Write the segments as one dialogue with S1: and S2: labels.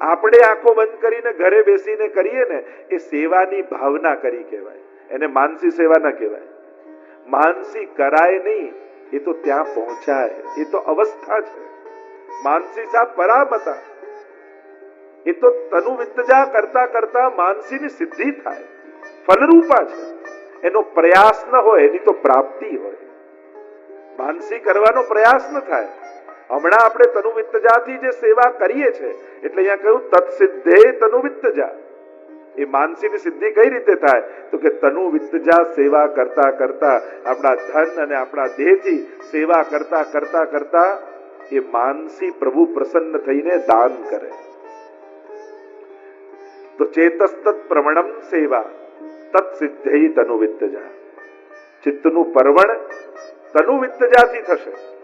S1: આપણે આંખો બંધ કરીને ઘરે બેસીને કરીએ ને, એ સેવાની ભાવના કરી કહેવાય. એને માનસી સેવા ન કહેવાય. માનસી કરાય નહીં, એ તો ત્યાં પહોંચાય. એ તો અવસ્થા છે. માનસી સા પરામતા એ તો તનુ વિતજા કરતા કરતા માનસીની સિદ્ધિ થાય. ફલરૂપા છે. એનો પ્રયાસ ન હોય, એની તો પ્રાપ્તિ હોય. માનસી કરવાનો પ્રયાસ ન થાય. હમણાં આપણે તનુ વિત્તજાથી જે સેવા કરીએ છે એટલે અહીંયા કહ્યું, તત્સિદ્ધે તનુ વિત્તજા એ માનસીની સિદ્ધિ કઈ રીતે થાય? તો કે તનુ વિત્તજા સેવા કરતા કરતા આપણા ધન અને આપણા દેહથી સેવા કરતા કરતા કરતા એ માનસી પ્રભુ પ્રસન્ન થઈને દાન કરે. તો ચેતસ્તત પ્રવણમ સેવા તત સિદ્ધે તનુ વિત્તજા ચિત્તનું પરવણ તનુ વિત્તજાથી થશે.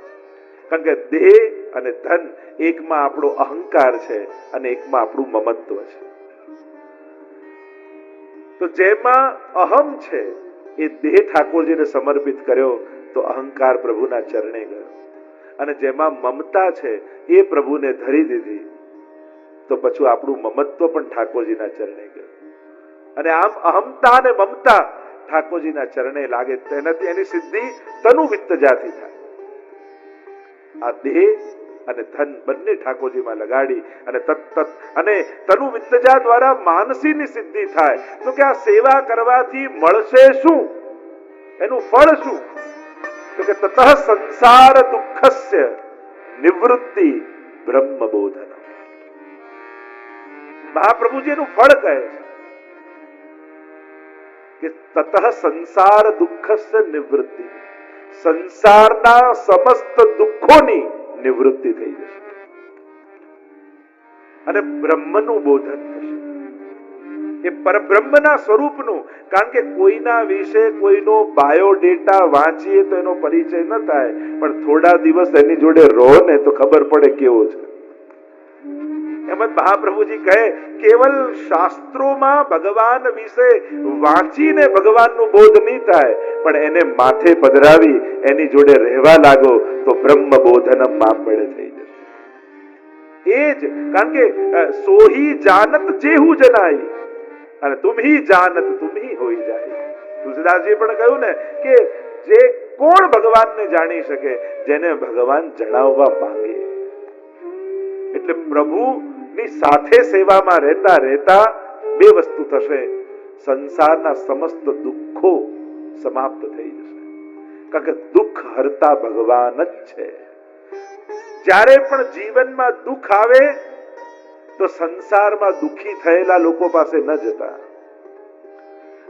S1: કારણ કે દેહ અને ધન એકમાં આપણો અહંકાર છે અને એકમાં આપણું મમત્વ છે. તો જેમાં અહમ છે, એ દેહ ઠાકોરજીને સમર્પિત કર્યો તો અહંકાર પ્રભુના ચરણે ગયો. અને જેમાં મમતા છે, એ પ્રભુને ધરી દીધી તો પછી આપણું મમત્વ પણ ઠાકોરજીના ચરણે ગયું. અને આમ અહમતા અને મમતા ઠાકોરજીના ચરણે લાગે, તેનાથી એની સિદ્ધિ તનુ વિત્તજાથી થાય. આ દેહ અને ધન બંને ઠાકોરજીમાં લગાડી અને તત્ત અને તનુ વિત્તજા દ્વારા માનસીની સિદ્ધિ થાય. તો કે આ સેવા કરવાથી મળશે શું? એનું ફળ શું? તો કે તતઃ સંસાર દુઃખસ્ય નિવૃત્તિ બ્રહ્મ બોધન મહાપ્રભુજી એનું ફળ કહે છે કે તતઃ સંસાર દુઃખસ્ય નિવૃત્તિ. સંસારના સમસ્ત દુઃખોની નિવૃત્તિ થઈ જશે. અને બ્રહ્મનું બોધન થશે. એ પરબ્રહ્મના સ્વરૂપનું, કારણ કે કોઈના વિશે કોઈનો બાયોડેટા વાંચીએ તો એનો પરિચય ન થાય, પણ થોડા દિવસ એની જોડે રહો ને તો ખબર પડે કેવો છે. જ મહાપ્રભુજી કહે, કેવલ શાસ્ત્રોમાં ભગવાન વિશે વાંચીને ભગવાનનું બોધ નહીં થાય, પણ એને માથે પધરાવી, એની જોડે રહેવા લાગો, તો બ્રહ્મ બોધનમ આપમેળે થઈ જશે. એ જ, કારણ કે સોહી જાનત જેહુ જનાઈ. અને તુમહી જાનત, તુમહી હોઈ જાય. તુલસીદાસજી પણ કહ્યું ને કે, જે કોણ ભગવાનને જાણી શકે, જેને ભગવાન જણાવવા માંગે? એટલે પ્રભુની સાથે સેવામાં રહેતા રહેતા બે વસ્તુ થશે. સંસારના સમસ્ત દુઃખો સમાપ્ત થઈ જશે. કારણ કે દુઃખ હરતા ભગવાન જ છે. જ્યારે પણ જીવનમાં દુઃખ આવે, તો સંસારમાં દુઃખી થયેલા લોકો પાસે ન જતા.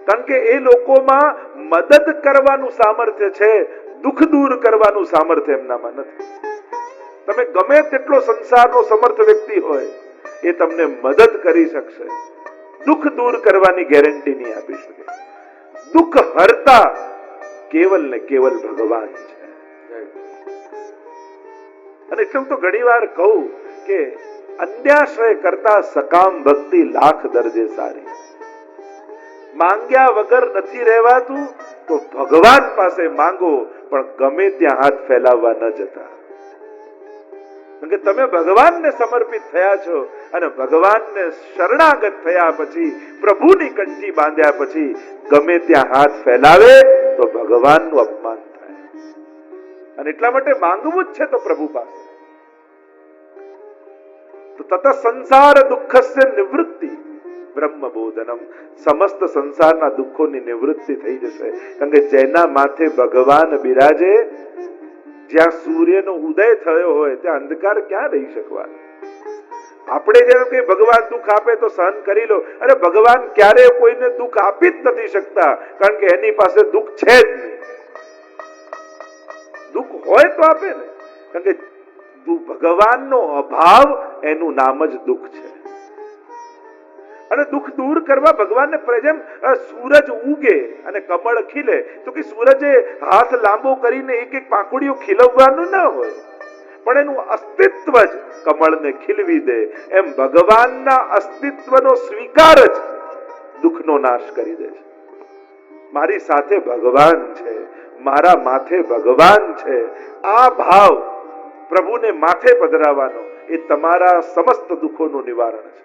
S1: કારણ કે એ લોકોમાં મદદ કરવાનું સામર્થ્ય છે, દુઃખ દૂર કરવાનું સામર્થ્ય એમનામાં નથી. તમે ગમે તેટલો સંસારનો સમર્થ વ્યક્તિ હોય એ તમને મદદ કરી શકશે. દુઃખ દૂર કરવાની ગેરંટી નહીં આપી શકે. દુઃખ હરતા કેવલ ને કેવલ ભગવાન છે. અને એટલે તો ઘણી વાર કહું કે અન્યાશ્રય કરતા સકામ ભક્તિ લાખ દરજે સારી. માંગ્યા વગર નથી રહેવાતું તો ભગવાન પાસે માંગો, પણ ગમે ત્યાં હાથ ફેલાવવા ન જતા. કે તમે ભગવાનને સમર્પિત થયા છો અને ભગવાનને શરણાગત થયા પછી, પ્રભુની કંઠી બાંધ્યા પછી, ગમે ત્યાં હાથ ફેલાવે તો ભગવાનનું અપમાન થાય. અને એટલા માટે માંગવું જ છે તો પ્રભુ પાસે. તો તત સંસાર દુઃખસ્ય નિવૃત્તિ બ્રહ્મ બોધનમ સમસ્ત સંસારના દુઃખોની નિવૃત્તિ થઈ જશે. કારણ કે જેના માથે ભગવાન બિરાજે, જ્યાં સૂર્યનો ઉદય થયો હોય, ત્યાં અંધકાર ક્યાં રહી શકવાનો? આપણે જેમ કે ભગવાન દુઃખ આપે તો સહન કરી લો. અરે ભગવાન ક્યારે કોઈને દુઃખ આપી જ નથી શકતા. કારણ કે એની પાસે દુઃખ છે જ નહીં. દુઃખ હોય તો આપે ને. કારણ કે ભગવાનનો અભાવ એનું નામ જ દુઃખ છે. અને દુઃખ દૂર કરવા ભગવાનને જેમ સૂરજ ઉગે અને કમળ ખીલે. તો કે સૂરજે હાથ લાંબો કરીને એક એક પાંખડીઓ ખીલવવાનું ન હોય. પણ એનું અસ્તિત્વ જ કમળને ખીલવી દે. એમ ભગવાનના અસ્તિત્વનો સ્વીકાર જ દુઃખનો નાશ કરી દે છે. મારી સાથે ભગવાન છે, મારા માથે ભગવાન છે. આ ભાવ પ્રભુને માથે પધરાવાનો એ તમારા સમસ્ત દુઃખોનું નિવારણ છે.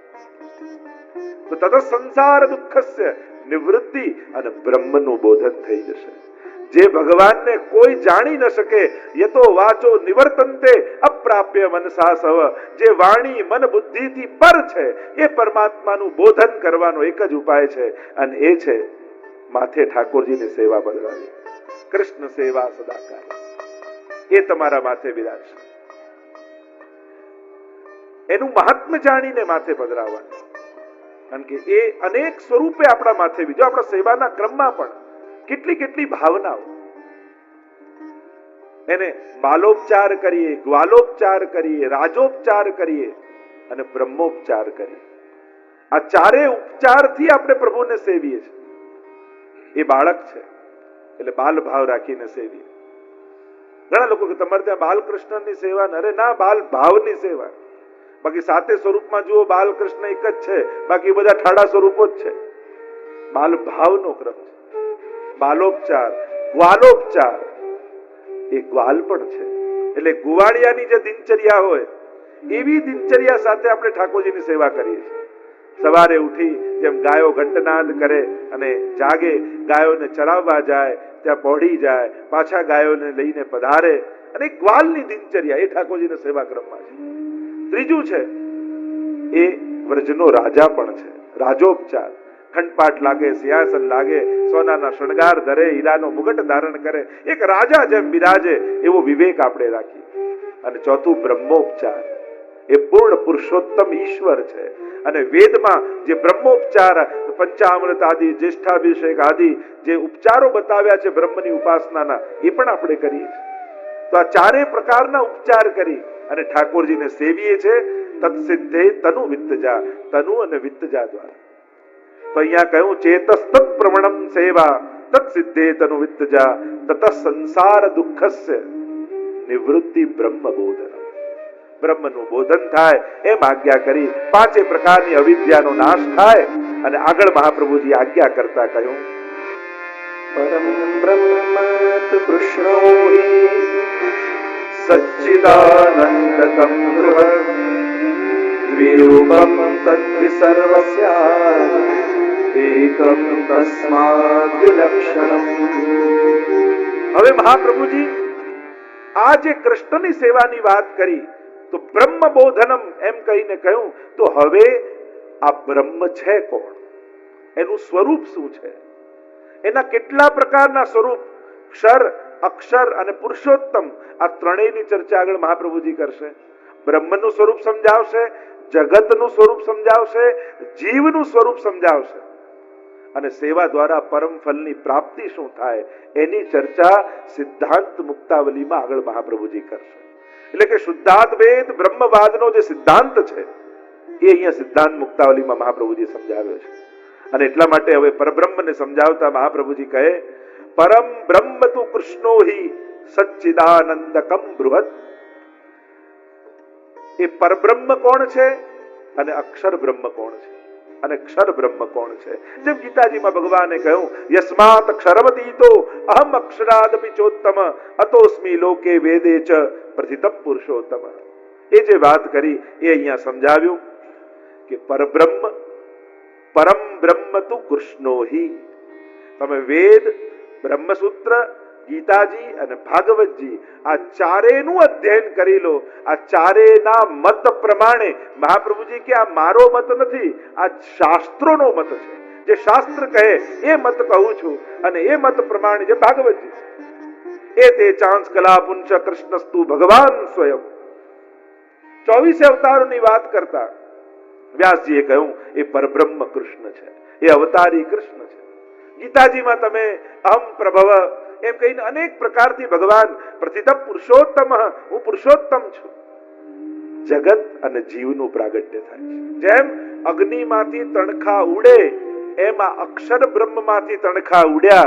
S1: તો તદ સંસાર દુઃખસ્ય, નિવૃત્તિ અને બ્રહ્મનું બોધન થઈ જશે. જે ભગવાનને કોઈ જાણી ન શકે યતો વાચો નિવર્તનતે અપ્રાપ્ય મનસા સવ જે વાણી મન બુદ્ધિથી પર છે, એ પરમાત્માનું બોધન કરવાનો એક જ ઉપાય છે, અને એ છે માથે ઠાકોરજીની સેવા બદલાવી કૃષ્ણ સેવા સદાકાર. એ તમારા માથે વિરાજશે એનું મહાત્મ્ય જાણીને માથે પધરાવવાનું. કારણ કે એ અનેક સ્વરૂપે આપણા માથે બીજો આપણા સેવાના ક્રમમાં પણ કેટલી કેટલી ભાવનાઓ. એને બાલોપચાર કરીએ, ગ્વાલોપચાર કરીએ, રાજોપચાર કરીએ અને બ્રહ્મોપચાર કરીએ. આ ચારે ઉપચારથી આપણે પ્રભુને સેવીએ છીએ. એ બાળક છે, એટલે બાલ ભાવ રાખીને સેવીએ. ઘણા લોકો કે તમારે ત્યાં બાલકૃષ્ણની સેવા અરે ના બાલ ભાવની સેવા. બાકી સાતે સ્વરૂપમાં જુઓ, બાલકૃષ્ણ એક જ છે, બાકી બધા ઠાડા સ્વરૂપો જ છે. બાલ ભાવનો ક્રમ છે. બાલોપચાર ગ્વાલોપચાર એ ગ્વાલ પણ છે. એટલે ગુવાળિયાની જે દિનચર્યા હોય, એવી દિનચર્યા સાથે આપણે ઠાકોરજીની સેવા કરીએ છીએ. સવારે ઉઠી જેમ ગાયો ઘંટનાદ કરે અને જાગે, ગાયોને ચરાવવા જાય, ત્યાં પહોળી જાય, પાછા ગાયોને લઈને પધારે. અને ગ્વાલની દિનચર્યા, એ ઠાકોરજીના સેવા ક્રમમાં છે. ત્રીજું છે, એ વ્રજનો રાજા પણ છે. રાજોપચાર. ખંડપાટ લાગે, સિંહાસન લાગે, સોનાના શણગાર ધરે, હીરાનો મુગટ ધારણ કરે. એક રાજા જેમ બિરાજે, એવો વિવેક આપણે રાખીએ. અને ચોથું બ્રહ્મોપચાર. એ પૂર્ણ પુરુષોત્તમ ઈશ્વર છે. અને વેદમાં જે બ્રહ્મોપચાર પંચામૃત આદિ જ્યેષ્ઠાભિષેક આદિ જે ઉપચારો બતાવ્યા છે બ્રહ્મની ઉપાસનાના, એ પણ આપણે કરીએ તો આ ચારે પ્રકારના ઉપચાર કરી અને ઠાકોરજીને સેવીએ છે. તત્સિદ્ધે તનુ વિત્તજા તનુ અને વિત્તજા દ્વારા. તો અહીંયા કહ્યું છે તસ્તત પ્રમણમ સેવા, તત્ સિદ્ધે તનુ વિદ્ધજા તત સંસાર દુઃખસ્ય, નિવૃત્તિ બ્રહ્મ બોધન બ્રહ્મનું બોધન થાય, એમ આજ્ઞા કરી પાંચે પ્રકારની અવિદ્યાનો નાશ થાય અને આગળ મહાપ્રભુજી આજ્ઞા કરતા કહ્યું,
S2: પરમ બ્રહ્માત કૃષ્ણોહી સચ્ચિદાનંદકમ દ્વિરૂપમ તદ્વિસર્વસ્યા
S1: હવે મહાપ્રભુજી, આ જે કૃષ્ણની સેવાની વાત કરી, તો બ્રહ્મબોધનમ એમ કહીને કહ્યું, તો હવે આ બ્રહ્મ છે કોણ? એનું સ્વરૂપ શું છે? એના કેટલા પ્રકારના સ્વરૂપ? ક્ષર, અક્ષર અને પુરુષોત્તમ, આ ત્રણેયની ચર્ચા આગળ મહાપ્રભુજી કરશે. બ્રહ્મનું સ્વરૂપ સમજાવશે, જગતનું સ્વરૂપ સમજાવશે, જીવનું સ્વરૂપ સમજાવશે. અને સેવા દ્વારા પરમ ફલની પ્રાપ્તિ શું થાય એની ચર્ચા સિદ્ધાંત મુક્તાવલીમાં આગળ મહાપ્રભુજી કરશે. એટલે કે શુદ્ધાદ્વૈત બ્રહ્મવાદનો જે સિદ્ધાંત છે, એ અહીંયા સિદ્ધાંત મુક્તાવલીમાં મહાપ્રભુજી સમજાવ્યો છે. અને એટલા માટે હવે પરબ્રહ્મને સમજાવતા મહાપ્રભુજી કહે, પરમ બ્રહ્મ તુ કૃષ્ણો હિ સચ્ચિદાનંદકમ બૃહત એ પરબ્રહ્મ કોણ છે? અને અક્ષર બ્રહ્મ કોણ છે? અને ક્ષર બ્રહ્મ કોણ છે? જેમ ગીતાજીમાં ભગવાને કહ્યું, યસ્માત ક્ષરવતીતો, અહમ અક્ષરાદપી ચોત્તમ, અતોસ્મી લોકે વેદે ચ પ્રથિત પુરુષોત્તમ. એ જે વાત કરી, એ અહીંયા સમજાવ્યું કે પરબ્રહ્મ, પરમ બ્રહ્મ તું કૃષ્ણો તમે વેદ, બ્રહ્મસૂત્ર ગીતાજી અને ભાગવતજી આ ચારેનું અધ્યયન કરી લો. આ ચારેના મત પ્રમાણે મહાપ્રભુજી કે આ મારો મત નથી, આ શાસ્ત્રોનો મત છે. જે શાસ્ત્ર કહે એ મત કહું છું અને એ મત પ્રમાણે જે ભાગવતજી એ તે ચાંસ કલા પુંચ કૃષ્ણસ્તુ ભગવાન સ્વયં. ચોવીસે અવતારોની વાત કરતા વ્યાસજીએ કહ્યું, એ પરબ્રહ્મ કૃષ્ણ છે, એ અવતારી કૃષ્ણ છે. ગીતાજીમાં તમે અહમ પ્રભવ એમ કહીને અનેક પ્રકારથી ભગવાન પ્રતિત પુરુષોત્તમ, હું પુરુષોત્તમ છું. જગત અને જીવનું પ્રાગટ્ય થાય છે. જેમ અગ્નિમાંથી તણખા ઉડે, એમ અક્ષર બ્રહ્મમાંથી તણખા ઉડ્યા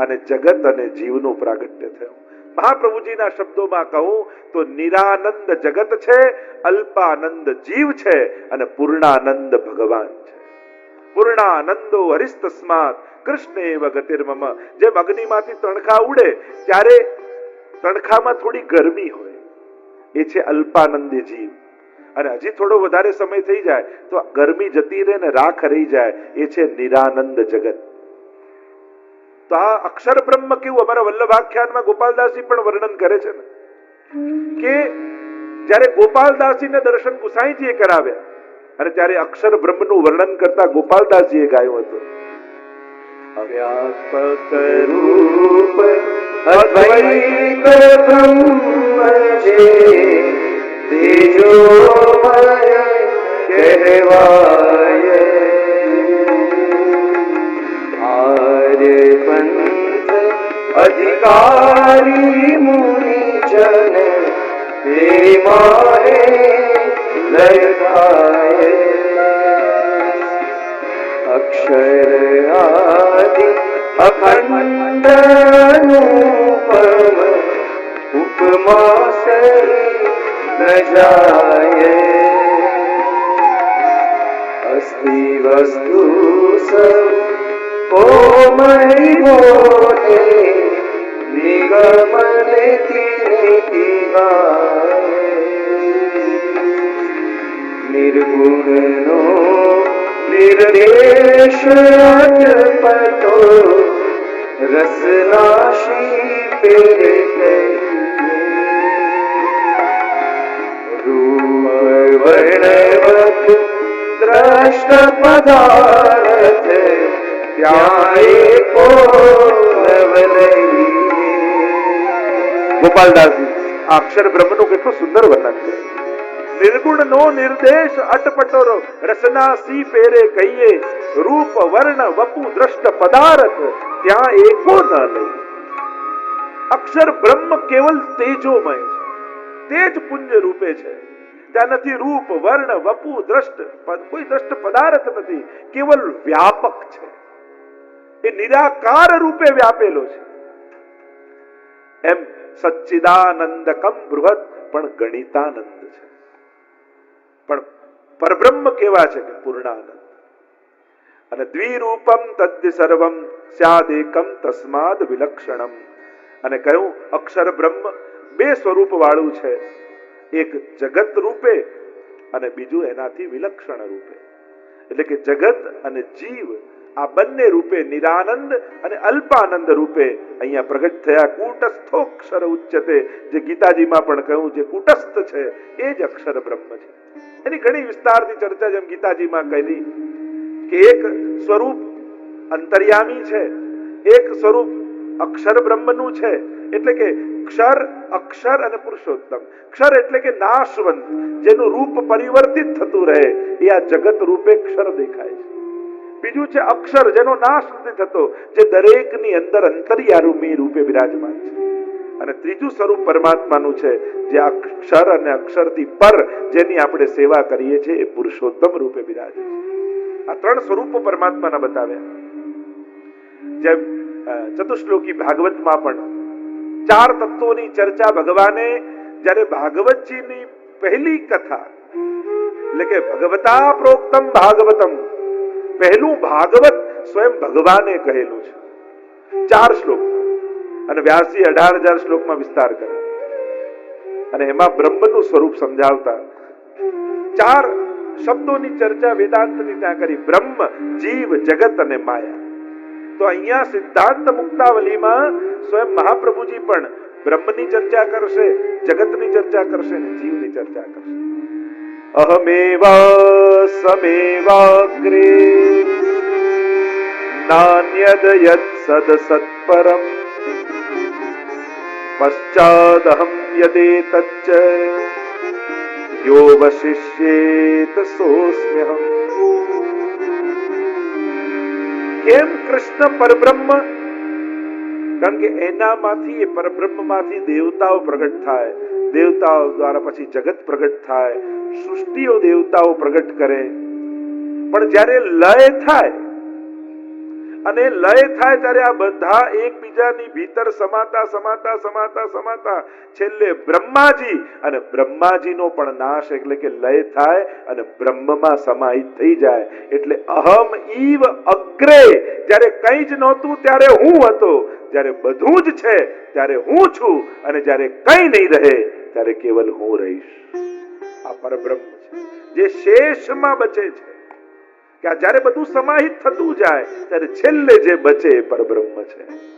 S1: અને જગત અને જીવનું પ્રાગટ્ય થયું. મહાપ્રભુજીના શબ્દોમાં કહું તો નિરાનંદ જગત છે, અલ્પાનંદ જીવ છે અને પૂર્ણાનંદ ભગવાન છે. પૂર્ણાનંદો હરિસ્તસ્માત કૃષ્ણેવ ગતિર્મમ જેમ અગ્નિમાંથી તણખા ઉડે, ત્યારે તણખામાં થોડી ગરમી હોય. એ છે અલ્પાનંદી જીવ અને હજી થોડો વધારે સમય થઈ જાય, તો ગરમી જતી રહે ને રાખ રહી જાય, એ છે નિરાનંદ જગત. તો આ અક્ષર બ્રહ્મ કેવું, અમારા વલ્લભાખ્યાનમાં ગોપાલદાસજી પણ વર્ણન કરે છે ને? કે જ્યારે ગોપાલદાસજીને દર્શન ગુસાઈજીએ કરાવ્યા, અને ત્યારે અક્ષર બ્રહ્મનું વર્ણન કરતા ગોપાલદાસજીએ ગાયું હતું.
S2: व्यापक रूप अद्वैत ब्रह्म जे तेजोमय कहवाय आर्य पंथ अधिकारी मुनि जन प्रेमाए लयकाय अक्षर आदि અક્ષર આદિ અખંડનુપમ ઉપમા ન જાય. અસ્તિ વસ્તુ કોમળી બોલે નિગમને તિનિતિ ગાય નિર્ગુણનો નિર્દેશ પટો રસનાશી પેરે વર્ણવત દ્રષ્ટ પદાર્થ ત્યાં કો
S1: ગોપાલદાસજી આ અક્ષર બ્રહ્મનું કેટલું સુંદર વર્ણન છે નિર્ગુણ નો નિર્દેશ અટપટોરો રસના સી પેરે કહીએ રૂપ વર્ણ વપુ દ્રષ્ટ પદાર્થ ત્યાં એકો ન લઈ અક્ષર બ્રહ્મ કેવલ તેજોમય છે તેજ પુંજ રૂપે છે ત્યાં નથી રૂપ વર્ણ વપુ દ્રષ્ટ કોઈ દ્રષ્ટ પદાર્થ નથી કેવલ વ્યાપક છે એ નિરાકાર રૂપે વ્યાપેલો છે એમ સચ્ચિદાનંદકમ બૃહદ પણ ગણિતાનંદ છે પણ પરબ્રહ્મ કેવા છે કે પૂર્ણાનંદ? અને દ્વિરૂપમ તદ્ય સર્વમ સ્યાદેકમ તસ્માદ વિલક્ષણમ. અને કહ્યું, અક્ષર બ્રહ્મ બે સ્વરૂપ વાળું છે. એક જગત રૂપે અને બીજું એનાથી વિલક્ષણ રૂપે. એટલે કે જગત અને જીવ આ બંને રૂપે નિરાનંદ અને અલ્પાનંદ રૂપે અહીંયા પ્રગટ થયા. કૂટસ્થોક્ષર ઉચ્ચતે. જે ગીતાજીમાં પણ કહ્યું જે કૂટસ્થ છે, એ જ અક્ષર બ્રહ્મ છે. એની ઘણી વિસ્તારથી ચર્ચા જેમ ગીતાજીમાં કરી કે એક સ્વરૂપ અંતર્યામી છે, એક સ્વરૂપ અક્ષર બ્રહ્મનું છે, એટલે કે ક્ષર, અક્ષર અને પુરુષોત્તમ. ક્ષર એટલે કે નાશવંત, જેનું રૂપ પરિવર્તિત થતું રહે. એ આ જગત રૂપે ક્ષર દેખાય છે. બીજું છે અક્ષર જેનો નાશ નથી થતો, જે દરેકની અંદર અંતર્યારૂમી રૂપે બિરાજમાન છે. અને ત્રીજું સ્વરૂપ પરમાત્માનું છે, જે અક્ષર અને અક્ષરથી પર જેની આપણે સેવા કરીએ છીએ, એ પુરુષોત્તમ રૂપે બિરાજે છે. આ ત્રણ સ્વરૂપો પરમાત્માના બતાવ્યા. જેમ ચતુશ્લોકી ભાગવતમાં પણ ચાર તત્વોની ચર્ચા ભગવાને જ્યારે ભાગવતજીની પહેલી કથા, એટલે કે ભગવતા પ્રોક્તમ ભાગવતમ પહેલું ભાગવત સ્વયં ભગવાને કહેલું છે. ચાર શ્લોક. અને વ્યાસજી અઢાર હજાર શ્લોકમાં વિસ્તાર કરે. અને એમાં બ્રહ્મનું સ્વરૂપ સમજાવતા. ચાર શબ્દોની ચર્ચા વેદાંતની ત્યાં કરી. બ્રહ્મ, જીવ, જગત અને માયા. તો અહીંયા સિદ્ધાંત મુક્તાવલીમાં સ્વયં મહાપ્રભુજી પણ બ્રહ્મની ચર્ચા કરશે, જગતની ચર્ચા કરશે અને જીવની ચર્ચા કરશે. અહમેવા સમેવાગ્રે નાન્યદ યદ સદ સત્પરમ પશ્ચાદહમ યદેતચ્ચ યો વશિષ્યેત સોસ્મ્યહમ કેમ કૃષ્ણ પરબ્રહ્મ કારણ કે એનામાંથી એ પરબ્રહ્મમાંથી દેવતાઓ પ્રગટ થાય દેવતાઓ દ્વારા પછી જગત પ્રગટ થાય, સૃષ્ટિઓ દેવતાઓ પ્રગટ કરે. પણ જ્યારે લય થાય, અને લય થાય ત્યારે આ બધા એકબીજાની ભીતર સમાતા સમાતા સમાતા સમાતા. છેલ્લે બ્રહ્માજી, અને બ્રહ્માજીનો પણ નાશ એટલે કે લય થાય અને બ્રહ્મમાં સમાહિત થઈ જાય. એટલે અહમ ઈવ અગ્રે. જ્યારે કંઈ જ નહોતું ત્યારે હું હતો. જ્યારે બધું જ છે, ત્યારે હું છું અને જ્યારે કંઈ નહીં રહે, ત્યારે કેવલ હું રહીશ. આ પરબ્રહ્મ છે. જે શેષમાં બચે છે. કે જ્યારે બધું સમાહિત થતું જાય, ત્યારે છેલ્લે જે બચે એ પરબ્રહ્મ છે.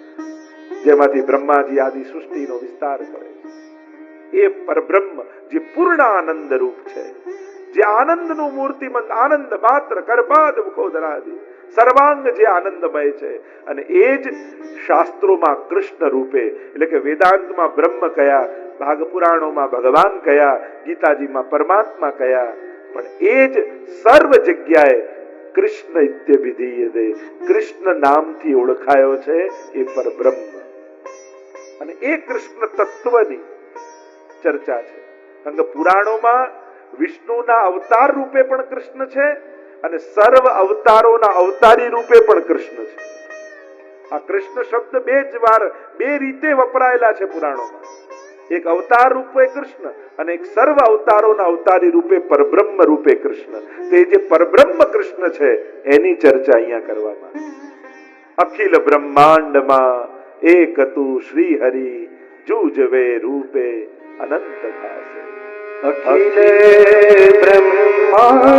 S1: જેમાંથી બ્રહ્માજી આદિ સૃષ્ટિનો વિસ્તાર કરે એ પરબ્રહ્મ જે પૂર્ણ આનંદ રૂપ છે. જે આનંદનું મૂર્તિમંત, આનંદ માત્ર કરબાદ મુખોદરાદિ સર્વાંગ જે આનંદમય છે. અને એ જ શાસ્ત્રોમાં કૃષ્ણ રૂપે, એટલે કે વેદાંતમાં બ્રહ્મ કયા, ભાગપુરાણોમાં ભગવાન કયા, ગીતાજીમાં પરમાત્મા કયા, પણ એ જ સર્વ જગ્યાએ કૃષ્ણ ઇત્યભિધીયતે કૃષ્ણ નામથી ઓળખાયો છે એ પરબ્રહ્મ. અને એ કૃષ્ણ તત્વની ચર્ચા છે. કારણ કે પુરાણોમાં વિષ્ણુના અવતાર રૂપે પણ કૃષ્ણ છે અને સર્વ અવતારોના અવતારી રૂપે પણ કૃષ્ણ છે. આ કૃષ્ણ શબ્દ બે જ વાર બે રીતે વપરાયેલા છે પુરાણોમાં. એક અવતાર રૂપે કૃષ્ણ અને એક સર્વ અવતારોના અવતારી રૂપે પરબ્રહ્મ રૂપે કૃષ્ણ. તે જે પરબ્રહ્મ કૃષ્ણ છે એની ચર્ચા અહીંયા કરવામાં અખિલ બ્રહ્માંડમાં એક તું શ્રી હરિ જુજવે રૂપે અનંત ભાસે
S2: અખિલ બ્રહ્માંડમાં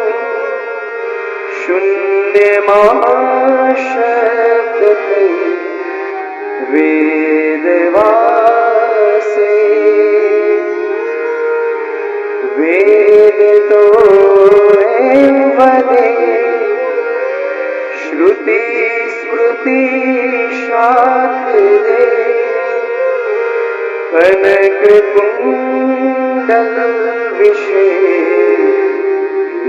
S2: શૂન્યમાં શબ્દ થઈ વેદવાસે વેદ તો વધે શ્રુતિ સ્મૃતિ શાસ્ત્રે કનક કુંડલ વિશે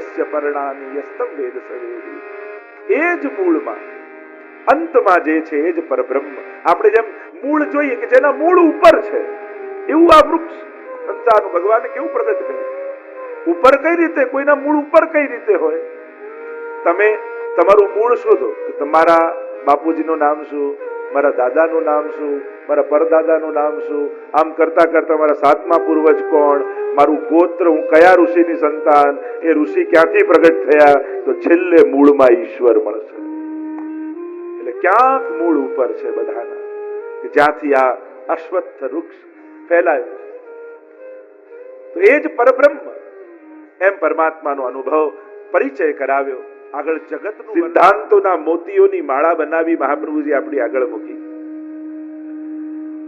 S1: છંદાંસ્યસ્ય પર્ણાની યસ્તમ વેદ સવેદી એ જ મૂળમાં, અંતમાં જે છે એ જ પરબ્રહ્મ. આપણે જેમ મૂળ જોઈએ કે જેના મૂળ ઉપર છે, એવું આ વૃક્ષ, સંસારનું. ભગવાને કેવું પ્રગટ કર્યું? ઉપર કઈ રીતે? કોઈના મૂળ ઉપર કઈ રીતે હોય? તમે તમારું મૂળ શોધો. તમારા બાપુજીનું નામ શું? મારા દાદાનું નામ શું? મારા પરદાદાનું નામ શું? આમ કરતા કરતા મારા સાતમા પૂર્વજ કોણ? મારું ગોત્ર હું કયા ઋષિની સંતાન? એ ઋષિ ક્યાંથી પ્રગટ થયા? તો છેલ્લે મૂળમાં ઈશ્વર મળશે. એટલે ક્યાંક મૂળ ઉપર છે બધાના જ્યાંથી આ અશ્વત્થ વૃક્ષ ફેલાયું તો એ જ પરબ્રહ્મ, એમ પરમાત્માનો અનુભવ, પરિચય કરાવ્યો. આગળ જગત સિદ્ધાંતોના મોતીઓની માળા બનાવી મહાપ્રભુજી આપણી આગળ મૂકી.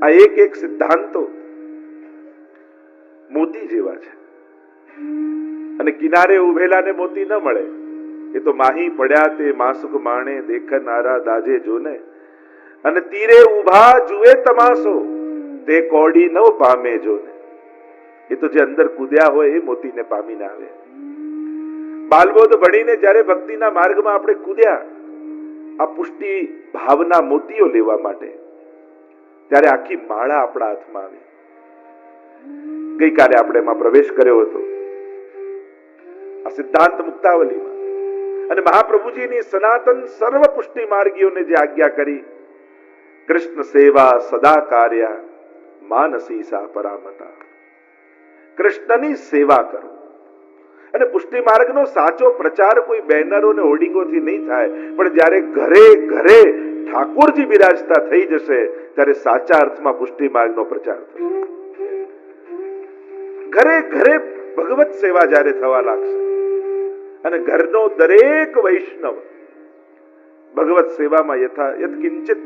S1: આ એક એક સિદ્ધાંતો મોતી જેવા છે. અને કિનારે ઉભેલાને મોતી ન મળે. એ તો માહી પડ્યા તે માસુક માણે દેખનારા દાજે જોને. અને તીરે ઊભા જુએ તમાસો તે કોડી ન પામે જોને. એ તો જે અંદર કૂદ્યા હોય એ મોતીને પામીને આવે. બાલબોધ ભણીને જ્યારે ભક્તિના માર્ગમાં આપણે કૂદ્યા, આ પુષ્ટિ ભાવના મોતીઓ લેવા માટે, ત્યારે આખી માળા આપણા હાથમાં આવી. ગઈકાલે આપણે એમાં પ્રવેશ કર્યો હતો, આ સિદ્ધાંત મુક્તાવલીમાં. અને મહાપ્રભુજીની સનાતન સર્વ પુષ્ટિ માર્ગીઓને જે આજ્ઞા કરી, કૃષ્ણ સેવા સદા કાર્ય, માનસી સા પરામતા. કૃષ્ણની સેવા કરો. અને પુષ્ટિ માર્ગનો સાચો પ્રચાર કોઈ બેનરો ને હોર્ડિંગોથી નહીં થાય. પણ જ્યારે ઘરે ઘરે ઠાકોરજી બિરાજતા થઈ જશે, ત્યારે સાચા અર્થમાં પુષ્ટિ માર્ગનો પ્રચાર થશે. ઘરે ઘરે ભગવત સેવા જ્યારે થવા લાગશે, અને ઘરનો દરેક વૈષ્ણવ ભગવત સેવામાં યથા યત્કિંચિત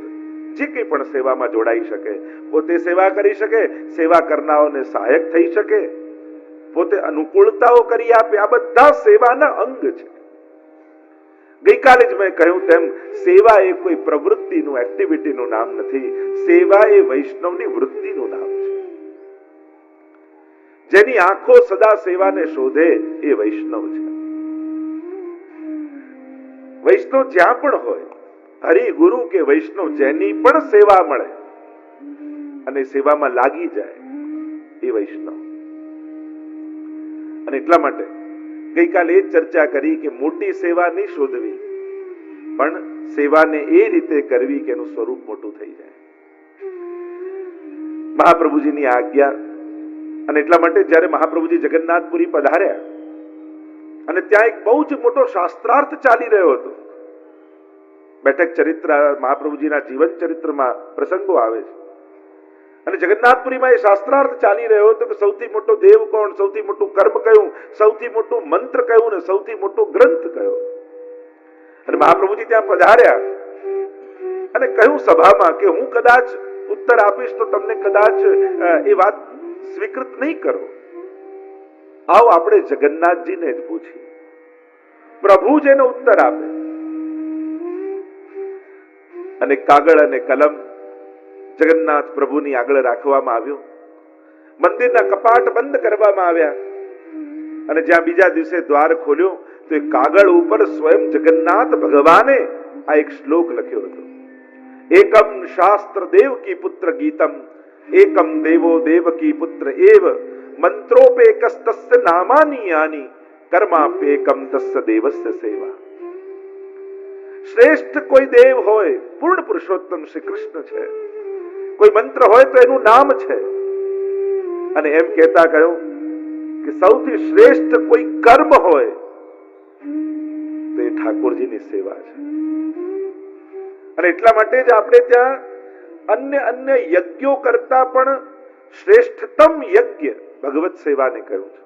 S1: જે કંઈ પણ સેવામાં જોડાઈ શકે, પોતે સેવા કરી શકે, સેવા કરનારાઓને સહાયક થઈ શકે. પોતે અનુકૂળતાઓ કરી આપે. આ બધા સેવાના અંગ છે. ગઈકાલે જ મેં કહ્યું તેમ, સેવા એ કોઈ પ્રવૃત્તિનું એક્ટિવિટીનું નામ નથી. સેવા એ વૈષ્ણવની વૃત્તિનું નામ છે. જેની આંખો સદા સેવાને શોધે એ વૈષ્ણવ છે. વૈષ્ણવ જ્યાં પણ હોય હરિ ગુરુ કે વૈષ્ણવ જેની પણ સેવા મળે અને સેવામાં લાગી જાય એ વૈષ્ણવ. અને એટલા માટે ગઈકાલે ચર્ચા કરી કે મોટી સેવા નહીં શોધવી, પણ સેવાને એ રીતે કરવી કે એનું સ્વરૂપ મોટું થઈ જાય. મહાપ્રભુજીની આજ્ઞા અને એટલા માટે જ્યારે મહાપ્રભુજી જગન્નાથપુરી પધાર્યા અને ત્યાં એક બહુ જ મોટો શાસ્ત્રાર્થ ચાલી રહ્યો હતો. બેઠક ચરિત્ર, મહાપ્રભુજીના જીવન ચરિત્રમાં પ્રસંગો આવે છે. અને જગન્નાથપુરીમાં એ શાસ્ત્રાર્થ ચાલી રહ્યો હતો કે સૌથી મોટો દેવ કોણ, સૌથી મોટું કર્મ કયું, સૌથી મોટું મંત્ર કયું ને સૌથી મોટો ગ્રંથ કયો? અને મહાપ્રભુજી ત્યાં પધાર્યા અને કહ્યું સભામાં કે હું કદાચ ઉત્તર આપીશ તો તમને કદાચ એ વાત સ્વીકૃત નહીં કરો. આવો આપણે જગન્નાથજીને જ પૂછીએ. પ્રભુ જેનો ઉત્તર આપે. અને કાગળ અને કલમ જગન્નાથ પ્રભુની આગળ રાખવામાં આવ્યો. મંદિરના કપાટ બંધ કરવામાં આવ્યા. અને જ્યાં બીજા દિવસે દ્વાર ખોલ્યો, તો એ કાગળ ઉપર સ્વયં જગન્નાથ ભગવાને આ એક શ્લોક લખ્યો હતો. એકમ શાસ્ત્ર દેવ પુત્ર ગીતમ, એકમ દેવો દેવ પુત્ર એવ, મંત્રોપેકસ્તસ્ય નામાની યાની, કર્માપેકમ તસ્ય દેવસ્ય સેવા. શ્રેષ્ઠ કોઈ દેવ હોય, પૂર્ણ પુરુષોત્તમ શ્રી કૃષ્ણ છે. કોઈ મંત્ર હોય તો એનું નામ છે. અને એમ કહેતા કહ્યું કે સૌથી શ્રેષ્ઠ કોઈ કર્મ હોય તો એ ઠાકોરજીની સેવા છે. અને એટલા માટે જ આપણે ત્યાં અન્ય અન્ય યજ્ઞો કરતા પણ શ્રેષ્ઠતમ યજ્ઞ ભગવત સેવાને કહ્યું છે.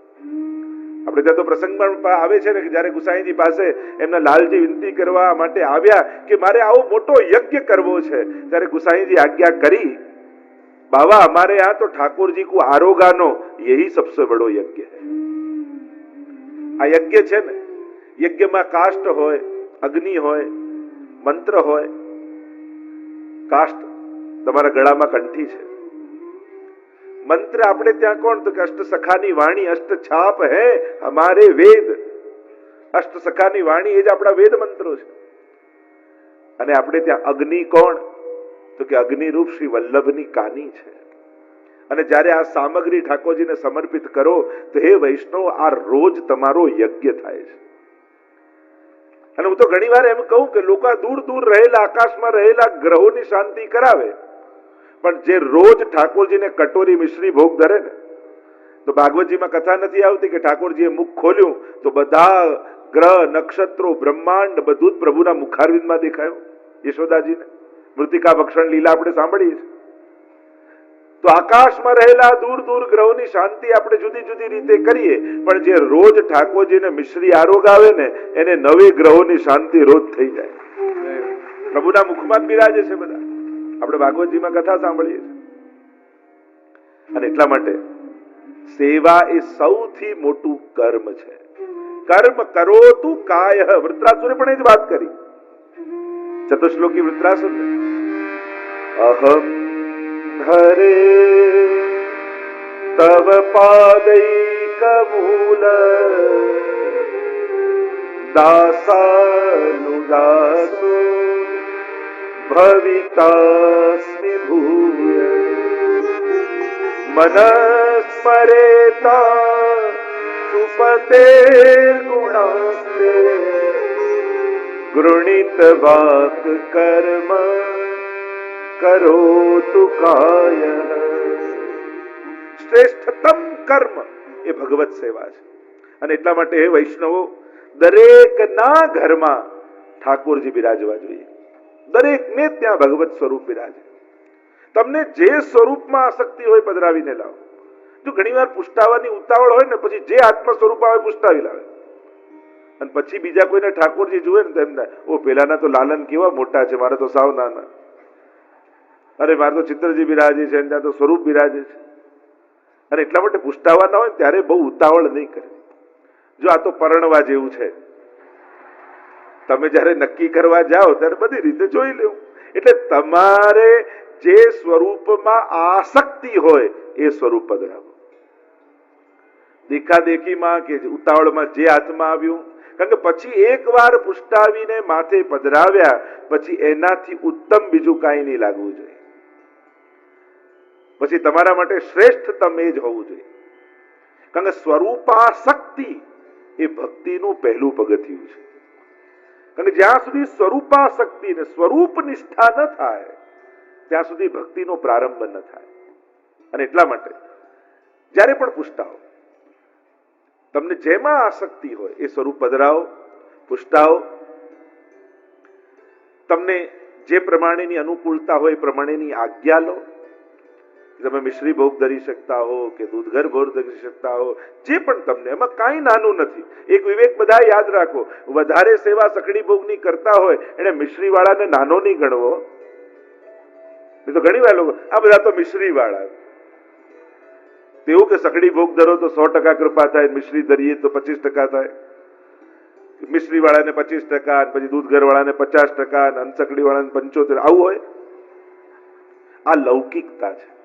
S1: આપણે ત્યાં તો પ્રસંગ પણ આવે છે ને કે જ્યારે ગુસાઈજી પાસે એમના લાલજી વિનંતી કરવા માટે આવ્યા કે મારે આવો મોટો યજ્ઞ કરવો છે, ત્યારે ગુસાઈજી આજ્ઞા કરી, બાવા, અમારે આ તો ઠાકોરજી કો આરોગાનો યહી સબસે બડો યજ્ઞ હે. આ યજ્ઞ છે ને, યજ્ઞમાં કાષ્ટ હોય, અગ્નિ હોય, મંત્ર હોય, કાષ્ટ તમારા ગળામાં કંઠી છે. મંત્ર આપણે ત્યાં કોણ? તો કે અષ્ટ સખાની વાણી અષ્ટ છાપ હે અમારે વેદ. અષ્ટ સખાની વાણી એ જ આપણા વેદ મંત્રો છે. અને આપણે ત્યાં અગ્નિ કોણ? તો કે અગ્નિરૂપ શ્રી વલ્લભની કાની છે. અને જ્યારે આ સામગ્રી ઠાકોરજીને સમર્પિત કરો, તો હે વૈષ્ણવ, આ રોજ તમારો યજ્ઞ થાય છે. અને હું તો ઘણી વાર એમ કહું કે લોકો દૂર દૂર રહેલા, આકાશમાં રહેલા ગ્રહોની શાંતિ કરાવે. પણ જે રોજ ઠાકોરજીને કટોરી મિશ્રી ભોગ ધરે ને, તો ભાગવતજીમાં કથા નથી આવતી કે ઠાકોરજીએ મુખ ખોલ્યું તો બધા ગ્રહ, નક્ષત્રો, બ્રહ્માંડ બધું જ પ્રભુના મુખારવિંદમાં દેખાયું, યશોદાજીને. મૃતિકા ભક્ષણ લીલા આપણે સાંભળીએ છીએ. તો આકાશમાં રહેલા દૂર દૂર ગ્રહોની શાંતિ આપણે જુદી જુદી રીતે કરીએ, પણ જે રોજ ઠાકોરજીને મિશ્રી આરોગ આવે ને, એને નવી ગ્રહોની શાંતિ રોજ થઈ જાય. પ્રભુના મુખમાં બિરાજે છે બધા. આપણે ભાગવતજીમાં કથા સાંભળીએ અને એટલા માટે સેવા એ સૌથી મોટું કર્મ છે. કર્મ કરો તું કાય વૃત્રાસુરે પણ એ જ વાત કરી. ચતુશ્લોકી વૃત્રાસુર
S2: અહમ હરે તવ પાદૈકમૂલ દાસાનુદાસુ भवितास्मि भूय मनस्मरेता सुपतेर्गुणास्ते गृणीतवाक् कर्म करोतु काय
S1: શ્રેષ્ઠતમ કર્મ એ ભગવત સેવા છે અને એટલા માટે હે વૈષ્ણવો દરેકના ઘરમાં ઠાકોરજી બિરાજવા જોઈએ દરેકને ત્યાં ભગવત સ્વરૂપ બિરાજે તમને જે સ્વરૂપમાં આસક્તિ હોય પધરાવીને લાવો. જો ઘણીવાર પુષ્ટાવાની ઉતાવળ હોય ને, પછી જે આત્મ સ્વરૂપ આવે પુષ્ટાવી લાવે. અને પછી બીજા કોઈને ઠાકોરજી જુએ ને તો એમ ઓ, પેલાના તો લાલન કેવા મોટા છે, મારે તો સાવ નાના. અરે, મારે તો ચિત્રજી બિરાજે છે ત્યાં તો સ્વરૂપ બિરાજે છે. અને એટલા માટે પુષ્ટાવાના હોય ત્યારે બહુ ઉતાવળ નહીં કરે. જો આ તો પરણવા જેવું છે. તમે જ્યારે નક્કી કરવા જાઓ ત્યારે બધી રીતે જોઈ લેવું. એટલે તમારે જે સ્વરૂપમાં આસક્તિ હોય એ સ્વરૂપ પધરાવો દેખાદેખીમાં કે ઉતાવળમાં જે હાથમાં આવ્યું, કારણ કે પછી એકવાર પુષ્ટાવીને માથે પધરાવ્યા, પછી એનાથી ઉત્તમ બીજું કાંઈ નહીં લાગવું જોઈએ. પછી તમારા માટે શ્રેષ્ઠ તમે જ હોવું જોઈએ. કારણ કે સ્વરૂપાશક્તિ એ ભક્તિનું પહેલું પગથિયું છે. કે જ્યાં સુધી સ્વરૂપાશક્તિ ને સ્વરૂપ નિષ્ઠા ન થાય, ત્યાં સુધી ભક્તિનો પ્રારંભ ન થાય. અને એટલા માટે જ્યારે પણ પુષ્ટાઓ, તમને જેમાં આસક્તિ હોય એ સ્વરૂપ પધરાવો, પુષ્ટાઓ. તમને જે પ્રમાણેની અનુકૂળતા હોય એ પ્રમાણેની આજ્ઞા લો. તમે મિશ્રી ભોગ ધરી શકતા હો, કે દૂધઘર ભોગ ધરી શકતા હો, જે પણ તમને, એમાં કાંઈ નાનું નથી. એક વિવેક બધા યાદ રાખો, વધારે સેવા સકડી ભોગની કરતા હોય, એને મિશ્રી વાળાને નાનો નહીં ગણવો. એ તો ઘણી વાર લોકો, આ બધા તો મિશ્રી વાળા તેવું કે સકડી ભોગ ધરો તો સો ટકા કૃપા થાય મિશ્રી ધરીએ તો પચીસ ટકા થાય. મિશ્રી વાળાને પચીસ ટકા પછી દૂધઘર વાળાને પચાસ ટકા, અને અનસકડી વાળાને પંચોતેર. આવું હોય? આ લૌકિકતા છે.